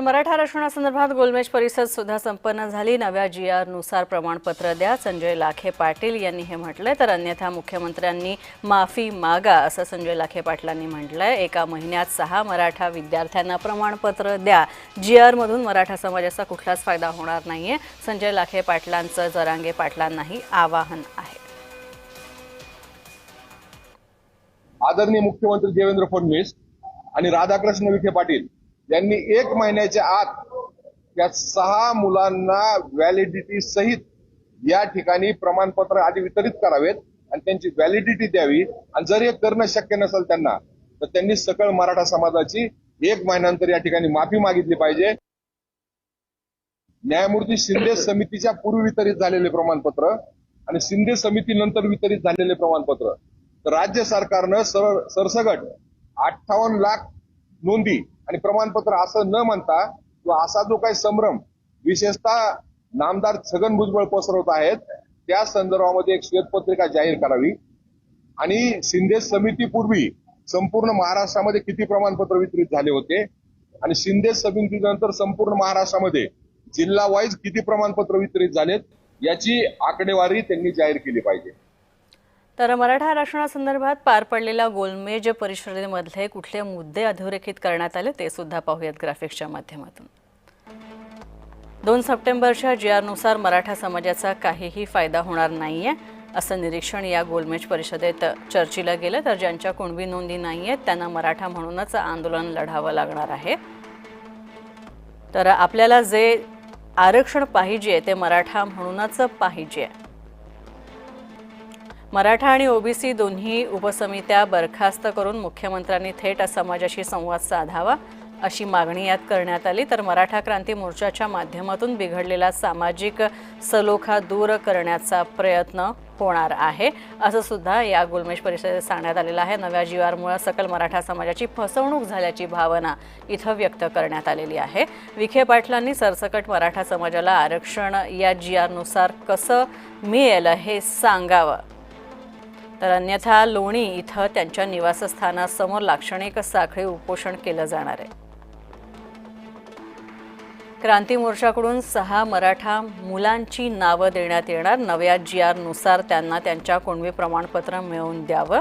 मराठा आरक्षणासंदर्भात गोलमेज परिषद सुद्धा संपन्न झाली. नव्या जी आरनुसार प्रमाणपत्र द्या. संजय लाखे पाटील यांनी हे म्हटलंय. तर अन्यथा मुख्यमंत्र्यांनी माफी मागा असं संजय लाखे पाटलांनी म्हटलंय. एका महिन्यात सहा मराठा विद्यार्थ्यांना प्रमाणपत्र द्या. जी आरमधून मराठा समाजाचा कुठलाच फायदा होणार नाहीये. संजय लाखे पाटलांचं जरांगे पाटलांनाही आवाहन आहे. आदरणीय मुख्यमंत्री देवेंद्र फडणवीस आणि राधाकृष्ण विखे पाटील यांनी एक महिन्याच्या आत या सहा मुलांना व्हॅलिडिटी सहित या ठिकाणी प्रमाणपत्र आधी वितरित करावेत आणि त्यांची व्हॅलिडिटी द्यावी. आणि जर हे करणं शक्य नसेल त्यांना तर त्यांनी सकळ मराठा समाजाची एक महिन्यानंतर या ठिकाणी माफी मागितली पाहिजे. न्यायमूर्ती शिंदे समितीच्या पूर्वी वितरित झालेले प्रमाणपत्र आणि शिंदे समितीनंतर वितरित झालेले प्रमाणपत्र. तर राज्य सरकारनं सर सरसगट अठ्ठावन्न लाख नोंदी आणि प्रमाणपत्र असं न म्हणता किंवा असा जो काही संभ्रम विशेषतः नामदार छगन भुजबळ पसरवत आहेत त्या संदर्भामध्ये एक श्वेतपत्रिका जाहीर करावी. आणि शिंदे समितीपूर्वी संपूर्ण महाराष्ट्रामध्ये किती प्रमाणपत्र वितरित झाले होते? आणि शिंदे समितीनंतर संपूर्ण महाराष्ट्रामध्ये जिल्हा वाईज किती प्रमाणपत्र वितरित झालेत? याची आकडेवारी त्यांनी जाहीर केली पाहिजे. तर मराठा आरक्षणासंदर्भात पार पडलेल्या गोलमेज परिषदेमधले कुठले मुद्दे अधोरेखित करण्यात आले ते सुद्धा पाहूयात ग्राफिक्सच्या माध्यमातून. दोन सप्टेंबरच्या जी आरनुसार मराठा समाजाचा काहीही फायदा होणार नाही आहे असं निरीक्षण या गोलमेज परिषदेत चर्चेला गेलं. तर ज्यांच्या कुणबी नोंदी नाही आहेत त्यांना मराठा म्हणूनच आंदोलन लढावं लागणार आहे. तर आपल्याला जे आरक्षण पाहिजे ते मराठा म्हणूनच पाहिजे. मराठा आणि ओबीसी दोन्ही उपसमित्या बरखास्त करून मुख्यमंत्र्यांनी थेट समाजाशी संवाद साधावा अशी मागणी यात करण्यात आली. तर मराठा क्रांती मोर्चाच्या माध्यमातून बिघडलेला सामाजिक सलोखा दूर करण्याचा प्रयत्न होणार आहे. असं सुद्धा या गुलमेश परिषदेत सांगण्यात आलेलं आहे. नव्या जीवारमुळे सकल मराठा समाजाची फसवणूक झाल्याची भावना इथं व्यक्त करण्यात आलेली आहे. विखे पाटलांनी सरसकट मराठा समाजाला आरक्षण या जी आरनुसार कसं मिळेल हे सांगावं. तर अन्यथा लोणी इथं त्यांच्या निवासस्थानासमोर लाक्षणिक साखळी उपोषण केलं जाणार आहे. क्रांती मोर्चाकडून सहा मराठा मुलांची नावं देण्यात येणार. नव्या जी आरनुसार त्यांना त्यांच्या कुणबी प्रमाणपत्र मिळवून द्यावं?